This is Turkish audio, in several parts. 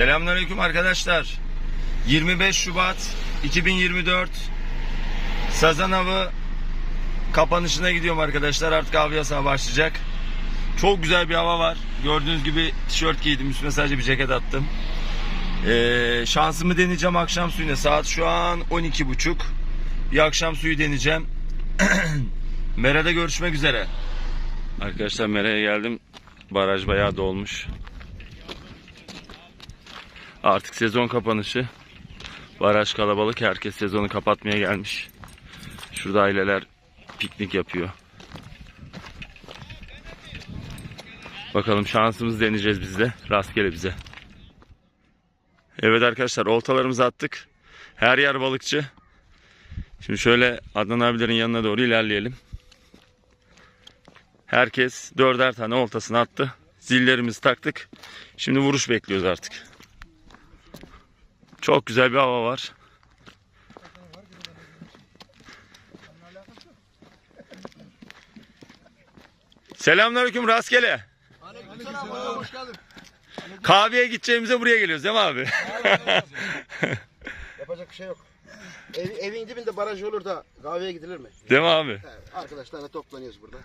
Selamünaleyküm arkadaşlar. 25 Şubat 2024 Sazan Avı kapanışına gidiyorum arkadaşlar. Artık av yasağı başlayacak. Çok güzel bir hava var. Gördüğünüz gibi tişört giydim. Üstüne sadece bir ceket attım. Ee, şansımı deneyeceğim akşam suyuna. Saat şu an 12.30. Bir akşam suyu deneyeceğim. Mera'da görüşmek üzere. Arkadaşlar Mera'ya geldim. Baraj bayağı dolmuş. Artık sezon kapanışı. Baraj kalabalık. Herkes sezonu kapatmaya gelmiş. Şurada aileler piknik yapıyor. Bakalım şansımızı deneyeceğiz biz de. Rastgele bize. Evet arkadaşlar oltalarımızı attık. Her yer balıkçı. Şimdi şöyle Adnan abilerin yanına doğru ilerleyelim. Herkes dörder tane oltasını attı. Zillerimizi taktık. Şimdi vuruş bekliyoruz artık. Çok güzel bir hava var. Selamünaleyküm rastgele. Hoş geldin. Kahveye gideceğimize buraya geliyoruz değil mi abi? Yapacak bir şey yok. Ev, evin dibinde baraj olur da kahveye gidilir mi? değil mi abi? Evet, arkadaşlarla toplanıyoruz burada.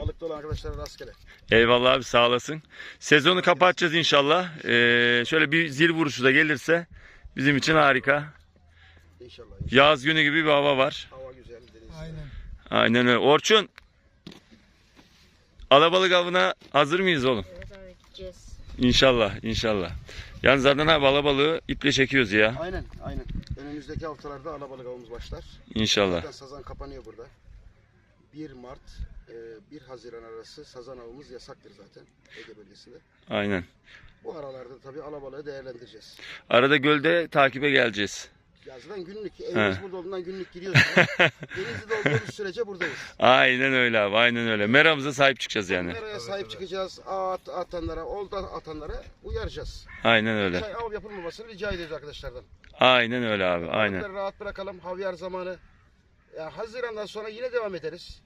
Balıkta olan arkadaşlara rastgele. Eyvallah abi sağ olasın. Sezonu kapatacağız inşallah. Ee, şöyle bir zil vuruşu da gelirse bizim için harika. İnşallah. Yaz günü gibi bir hava var. Hava güzel, deniz. Aynen. Aynen öyle. Orçun. Alabalık avına hazır mıyız oğlum? Evet abi gideceğiz. İnşallah, inşallah. Yalnız Adnan abi alabalığı iple çekiyoruz ya. Aynen, aynen. Önümüzdeki haftalarda alabalık avımız başlar. İnşallah. Zaten sazan kapanıyor burada. 1 Mart, e, 1 Haziran arası sazan avımız yasaktır zaten Ege bölgesinde. Aynen. Bu aralarda tabii alabalığı değerlendireceğiz. Arada gölde takibe geleceğiz. Ya zaten günlük, evimiz He. burada olduğundan günlük gidiyoruz. Denizli'de olduğumuz sürece buradayız. Aynen öyle abi, aynen öyle. Meramıza sahip çıkacağız yani. Nereye sahip çıkacağız? At atanlara, olta atanlara uyaracağız. Aynen öyle. Çay av yapılmamasını rica ediyoruz arkadaşlardan. Aynen öyle abi, aynen. Balıkları rahat bırakalım. Havyar zamanı. Ya Haziran'dan sonra yine devam ederiz.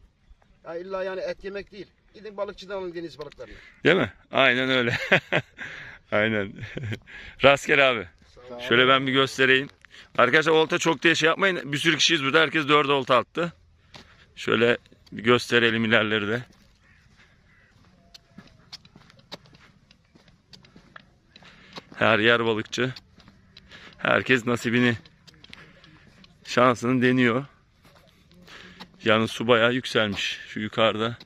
Ya illa yani et yemek değil. Gidin balıkçıdan alın deniz balıklarını. Değil mi? Aynen öyle. aynen. Rastgele abi. Şöyle ben bir göstereyim. Arkadaşlar olta çok diye şey yapmayın. Bir sürü kişiyiz burada. Herkes dört olta attı. Şöyle bir gösterelim ilerleri de. Her yer balıkçı. Herkes nasibini şansını deniyor. Yalnız su bayağı yükselmiş. Şu yukarıda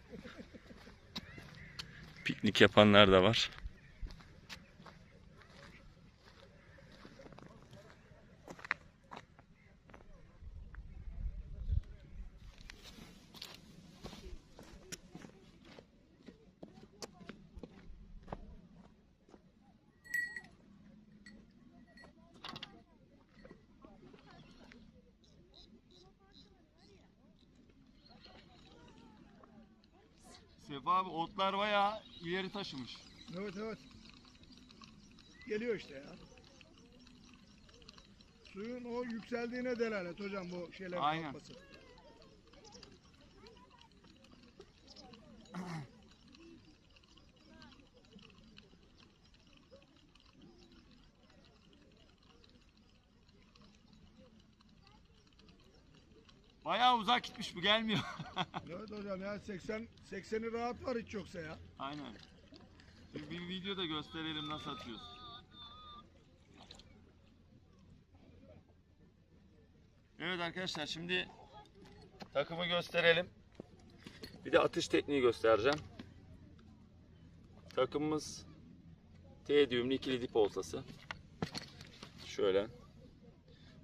piknik yapanlar da var. Sefa abi otlar bayağı ileri taşımış. Evet evet. Geliyor işte ya. Suyun o yükseldiğine delalet hocam bu şeyler Aynen. kalkması. Bayağı uzak gitmiş bu gelmiyor. Evet hocam ya 80 80'i rahat var hiç yoksa ya. Aynen. Bir, bir video da gösterelim nasıl atıyoruz. Evet arkadaşlar şimdi takımı gösterelim. Bir de atış tekniği göstereceğim. Takımımız T düğümlü ikili dip oltası. Şöyle.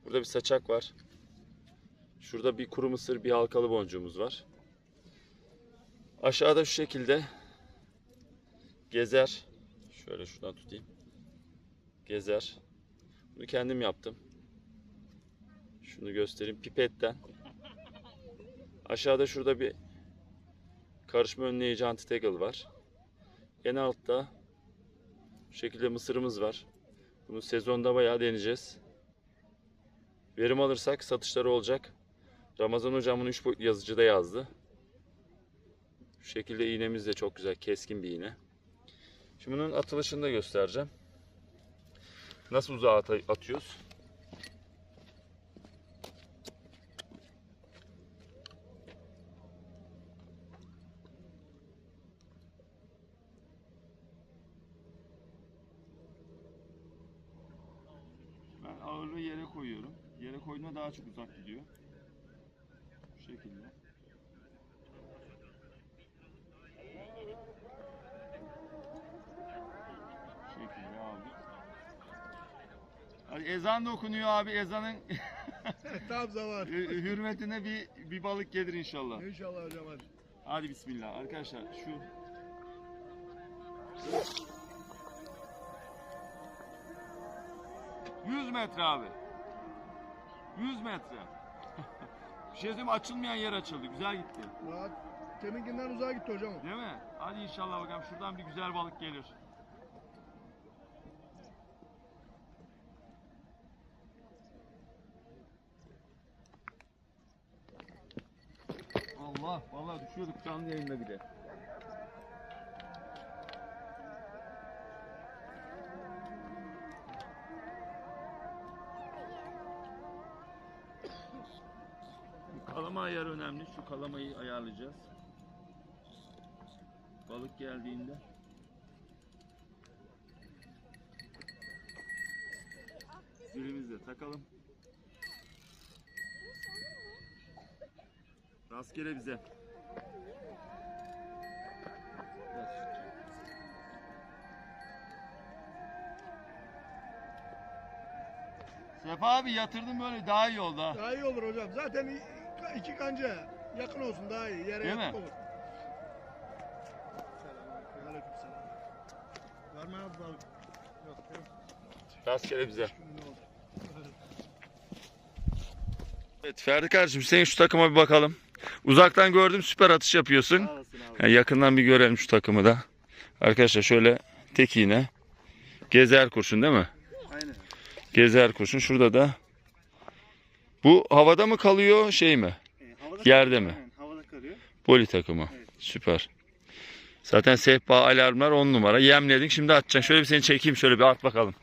Burada bir saçak var. Şurada bir kuru mısır, bir halkalı boncuğumuz var. Aşağıda şu şekilde gezer. Şöyle şuradan tutayım. Gezer. Bunu kendim yaptım. Şunu göstereyim pipetten. Aşağıda şurada bir karışma önleyici anti-tackle var. En altta şu şekilde mısırımız var. Bunu sezonda bayağı deneyeceğiz. Verim alırsak satışları olacak. Ramazan hocam bunu 3 boyutlu yazıcıda yazdı. Şu şekilde iğnemiz de çok güzel. Keskin bir iğne. Şimdi bunun atılışını da göstereceğim. Nasıl uzağa ata- atıyoruz? Ben ağırlığı yere koyuyorum. Yere koyduğumda daha çok uzak gidiyor. Bu şekilde. Bu şekilde abi. Ezan da okunuyor abi. Ezanın Tam zaman. hürmetine bir bir balık gelir inşallah. İnşallah hocam hadi. Hadi bismillah. Arkadaşlar şu ...100 metre abi. 100 metre. bir şey söyleyeyim mi? açılmayan yer açıldı. Güzel gitti. Rahat. Teminkinden uzağa gitti hocam. Değil mi? Hadi inşallah bakalım şuradan bir güzel balık gelir. Allah düşüyorduk canlı yayında bir de. Kalama ayarı önemli. Şu kalamayı ayarlayacağız. Balık geldiğinde. Zilimizi de takalım. Rastgele bize. Sefa abi yatırdım böyle daha iyi oldu ha. Daha iyi olur hocam. Zaten iki kanca yakın olsun daha iyi. Yere Değil yakın mi? olur. Aleykümselam. Var mı abi balık? Yok. Yok. Rastgele bize. Evet Ferdi kardeşim senin şu takıma bir bakalım. Uzaktan gördüm süper atış yapıyorsun. Yani yakından bir görelim şu takımı da. Arkadaşlar şöyle tek iğne. Gezer kurşun değil mi? Aynen. Gezer kurşun. Şurada da. Bu havada mı kalıyor şey mi? havada Yerde mi? Aynen, havada kalıyor. Poli takımı. Süper. Zaten sehpa alarmlar 10 numara. Yemledin şimdi atacaksın. Şöyle bir seni çekeyim şöyle bir at bakalım.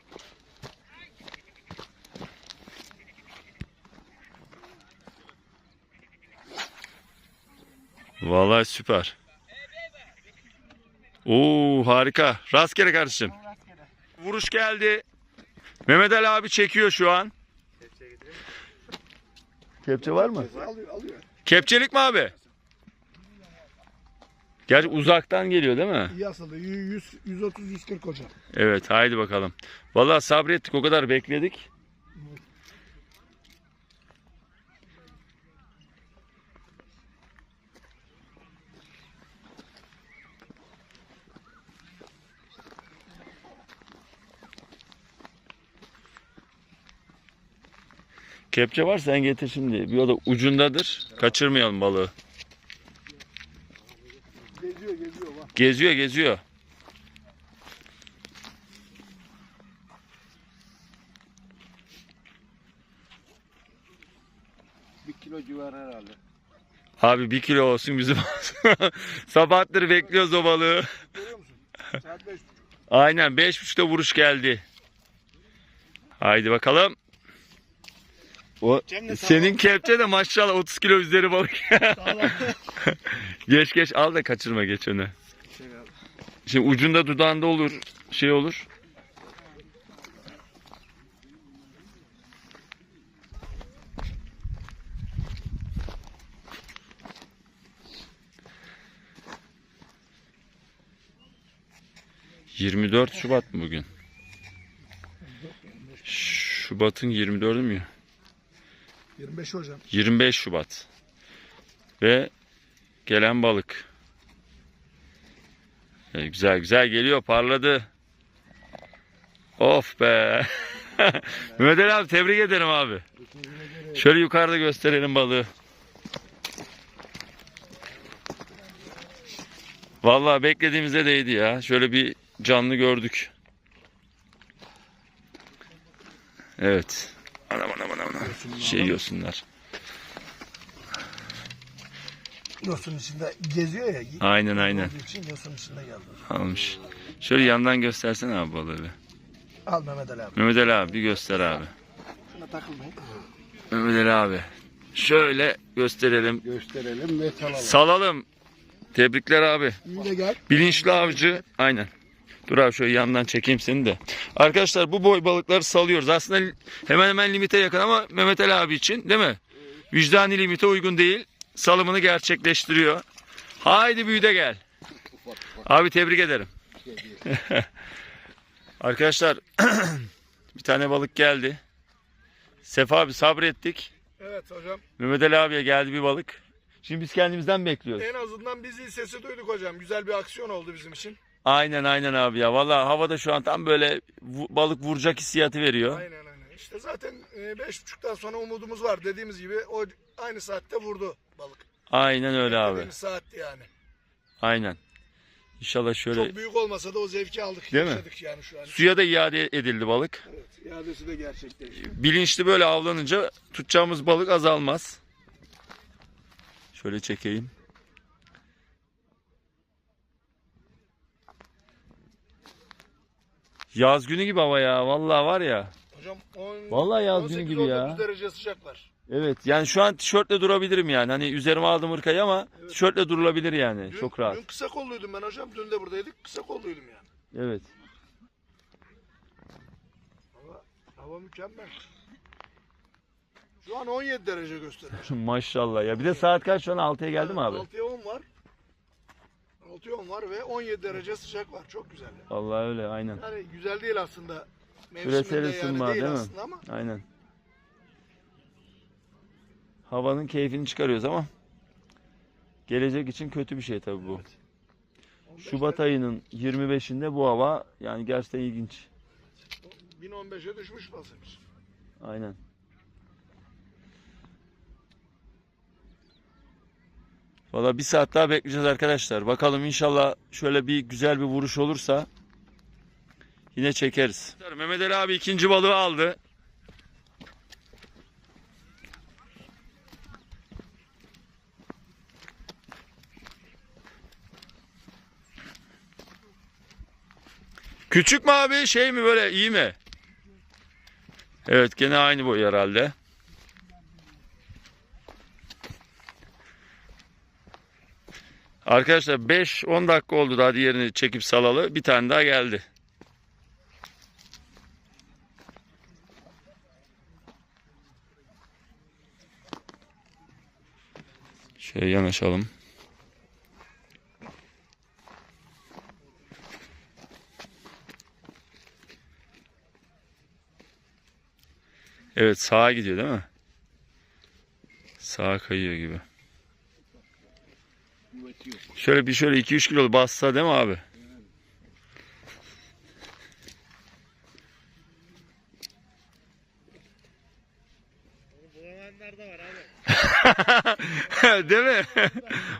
Vallahi süper. Oo harika. Rastgele kardeşim. Vuruş geldi. Mehmet Ali abi çekiyor şu an. Kepçe var mı? Alıyor, alıyor. Kepçelik mi abi? Gerçi uzaktan geliyor değil mi? İyi asıldı. 100, 130, 140 hocam. Evet haydi bakalım. Vallahi sabrettik o kadar bekledik. Kepçe var sen getir şimdi. Bir o da ucundadır. Kaçırmayalım balığı. Geziyor, geziyor. Bak. Geziyor geziyor. Bir kilo civarı herhalde. Abi bir kilo olsun bizim olsun. Sabahtır bekliyoruz o balığı. Görüyor musun? Saat 5.30. Aynen 5.30'da vuruş geldi. Haydi bakalım. O senin kepçe de maşallah 30 kilo üzeri balık. Geç geç al da kaçırma geç öne. Şimdi ucunda dudağında olur şey olur. ...24 Şubat mı bugün? Şubat'ın 24'ü mü? 25 hocam. 25 Şubat. Ve gelen balık. E, güzel güzel geliyor parladı. Of be. Mehmet abi tebrik ederim abi. Şöyle yukarıda gösterelim balığı. Vallahi beklediğimize değdi ya. Şöyle bir canlı gördük. Evet. Şey yiyorsunlar. Yosun içinde geziyor ya. Aynen aynen. İçin yosun içinde geldi. Almış. Şöyle yandan göstersene abi balığı bir. Al Mehmet Ali abi. Mehmet Ali abi bir göster abi. Şuna takılmayın. Mehmet Ali abi. Şöyle gösterelim. Gösterelim ve salalım. Salalım. Tebrikler abi. İyi de gel. Bilinçli avcı. Aynen. Dur abi şöyle yandan çekeyim seni de. Arkadaşlar bu boy balıkları salıyoruz. Aslında hemen hemen limite yakın ama Mehmet Ali abi için değil mi? Vicdani limite uygun değil. Salımını gerçekleştiriyor. Haydi büyüde gel. Abi tebrik ederim. Arkadaşlar bir tane balık geldi. Sefa abi sabrettik. Evet hocam. Mehmet Ali abiye geldi bir balık. Şimdi biz kendimizden bekliyoruz. En azından biz sesi duyduk hocam. Güzel bir aksiyon oldu bizim için. Aynen aynen abi ya. Valla havada şu an tam böyle vu- balık vuracak hissiyatı veriyor. Aynen aynen. İşte zaten e, beş buçuktan sonra umudumuz var. Dediğimiz gibi o aynı saatte vurdu balık. Aynen öyle abi. Dediğimiz saatti yani. Aynen. İnşallah şöyle Çok büyük olmasa da o zevki aldık. Değil mi? yaşadık yani şu an. suya da iade edildi balık. Evet, iadesi de gerçekleşti. Bilinçli böyle avlanınca tutacağımız balık azalmaz. Şöyle çekeyim. Yaz günü gibi hava ya. Vallahi var ya. Hocam 10, Vallahi yaz 18, günü gibi ya. 19 derece sıcak var. Evet yani şu an tişörtle durabilirim yani. Hani üzerime aldım hırkayı ama tişörtle durulabilir yani. Dün, Çok rahat. Dün kısa kolluydum ben hocam. Dün de buradaydık. Kısa kolluydum yani. Evet. Hava, hava mükemmel. Şu an 17 derece gösteriyor. Maşallah ya. Bir de saat kaç şu an 6'ya geldi mi abi? 6'ya 10 var. 6'ya 10 var ve 17 derece sıcak var. Çok güzel. Vallahi öyle aynen. Yani güzel değil aslında. Küresel Mevsiminde ısınma yani değil, değil mi? ama Aynen. Havanın keyfini çıkarıyoruz ama gelecek için kötü bir şey tabii bu. 15 Şubat ayının 25'inde bu hava yani gerçekten ilginç. 1015'e düşmüş basınç. Aynen. Valla bir saat daha bekleyeceğiz arkadaşlar. Bakalım inşallah şöyle bir güzel bir vuruş olursa yine çekeriz. Mehmet Ali abi ikinci balığı aldı. Küçük mü abi şey mi böyle iyi mi? Evet gene aynı boy herhalde. Arkadaşlar 5-10 dakika oldu daha diğerini çekip salalı. Bir tane daha geldi. Şöyle yanaşalım. Evet sağa gidiyor değil mi? Sağa kayıyor gibi. Şöyle bir şöyle 2-3 kilo bassa değil mi abi? Bulamayanlar da var abi. değil mi?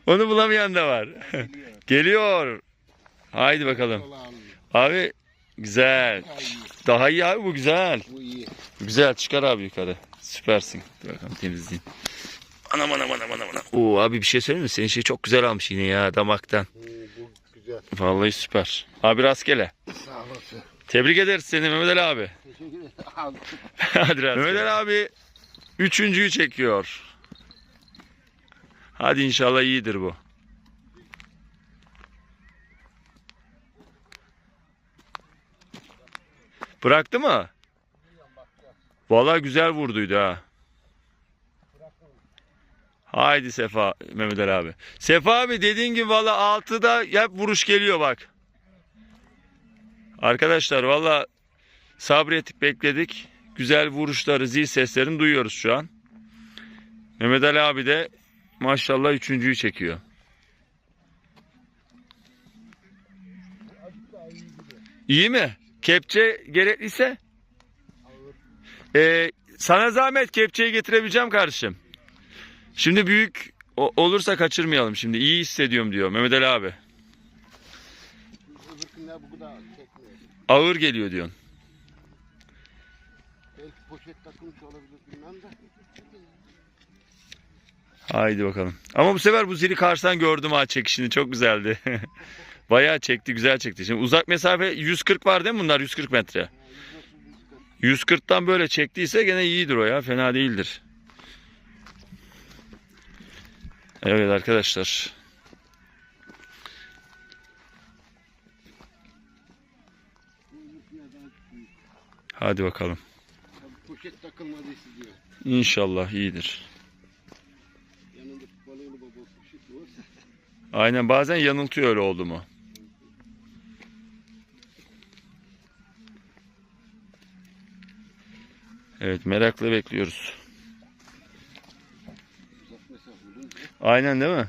Onu bulamayan da var. Geliyor. Haydi bakalım. Abi güzel. Daha iyi abi bu güzel. Bu iyi. Güzel çıkar abi yukarı. Süpersin. Dur bakalım temizleyeyim. Anam anam anam anam anam. Oo abi bir şey söyleyeyim mi? Senin şey çok güzel almış yine ya damaktan. Bu, güzel. Vallahi süper. Abi rastgele. Sağ olasın. Tebrik ederiz seni Mehmet Ali abi. Teşekkür ederim. Al. Hadi rastgele. Mehmet Ali abi üçüncüyü çekiyor. Hadi inşallah iyidir bu. Bıraktı mı? Vallahi güzel vurduydu ha. Haydi Sefa Mehmet Ali abi. Sefa abi dediğin gibi valla 6'da hep vuruş geliyor bak. Arkadaşlar valla sabrettik bekledik. Güzel vuruşları zil seslerini duyuyoruz şu an. Mehmet Ali abi de maşallah üçüncüyü çekiyor. İyi mi? Kepçe gerekliyse? Ee, sana zahmet kepçeyi getirebileceğim kardeşim. Şimdi büyük olursa kaçırmayalım şimdi. İyi hissediyorum diyor Mehmet Ali abi. Ağır geliyor diyorsun. Belki poşet takılmış olabilir bilmem de. Haydi bakalım. Ama bu sefer bu zili karşıdan gördüm ha çekişini. Çok güzeldi. Bayağı çekti, güzel çekti. Şimdi uzak mesafe 140 var değil mi bunlar? 140 metre. 140'tan böyle çektiyse gene iyidir o ya. Fena değildir. Evet arkadaşlar. Hadi bakalım. Poşet takılmadıysa diyor. İnşallah iyidir. Yanında balığını baba poşet olsa. Aynen bazen yanıltıyor öyle oldu mu. Evet merakla bekliyoruz. Uzak mesafe olunca. Aynen değil mi?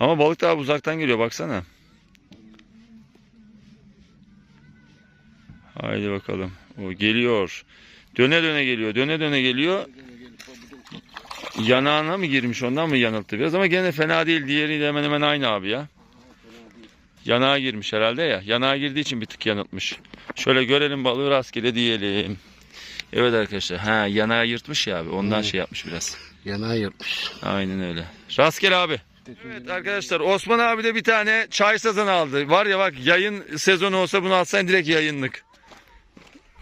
Ama balık daha uzaktan geliyor baksana. Haydi bakalım. O geliyor. Döne döne geliyor. Döne döne geliyor. Yanağına mı girmiş ondan mı yanılttı biraz ama gene fena değil. Diğeriyle hemen hemen aynı abi ya. Yanağa girmiş herhalde ya. Yanağa girdiği için bir tık yanıltmış. Şöyle görelim balığı rastgele diyelim. Evet arkadaşlar. Ha yanağı yırtmış ya abi. Ondan şey yapmış biraz. Yanağı yırtmış. Aynen öyle. Rastgele abi. Evet arkadaşlar Osman abi de bir tane çay sazanı aldı. Var ya bak yayın sezonu olsa bunu alsan direkt yayınlık.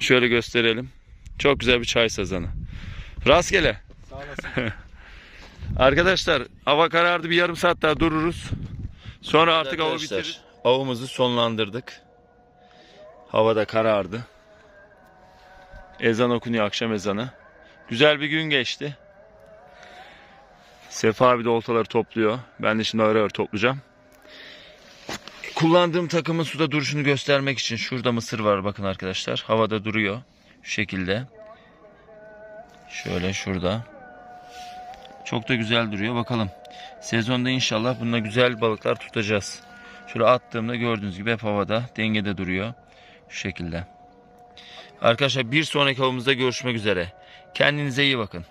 Şöyle gösterelim. Çok güzel bir çay sazanı. Rastgele. Sağ olasın. Arkadaşlar hava karardı bir yarım saat daha dururuz. Sonra artık avı Arkadaşlar. bitiririz. Avımızı sonlandırdık. Hava da karardı. Ezan okunuyor akşam ezanı. Güzel bir gün geçti. Sefa abi de oltaları topluyor. Ben de şimdi ağır ağır toplayacağım. Kullandığım takımın suda duruşunu göstermek için şurada mısır var bakın arkadaşlar. Havada duruyor. Şu şekilde. Şöyle şurada. Çok da güzel duruyor. Bakalım. Sezonda inşallah bununla güzel balıklar tutacağız. Şöyle attığımda gördüğünüz gibi hep havada. Dengede duruyor. Şu şekilde. Arkadaşlar bir sonraki avımızda görüşmek üzere. Kendinize iyi bakın.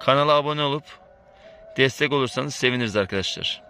Kanala abone olup destek olursanız seviniriz arkadaşlar.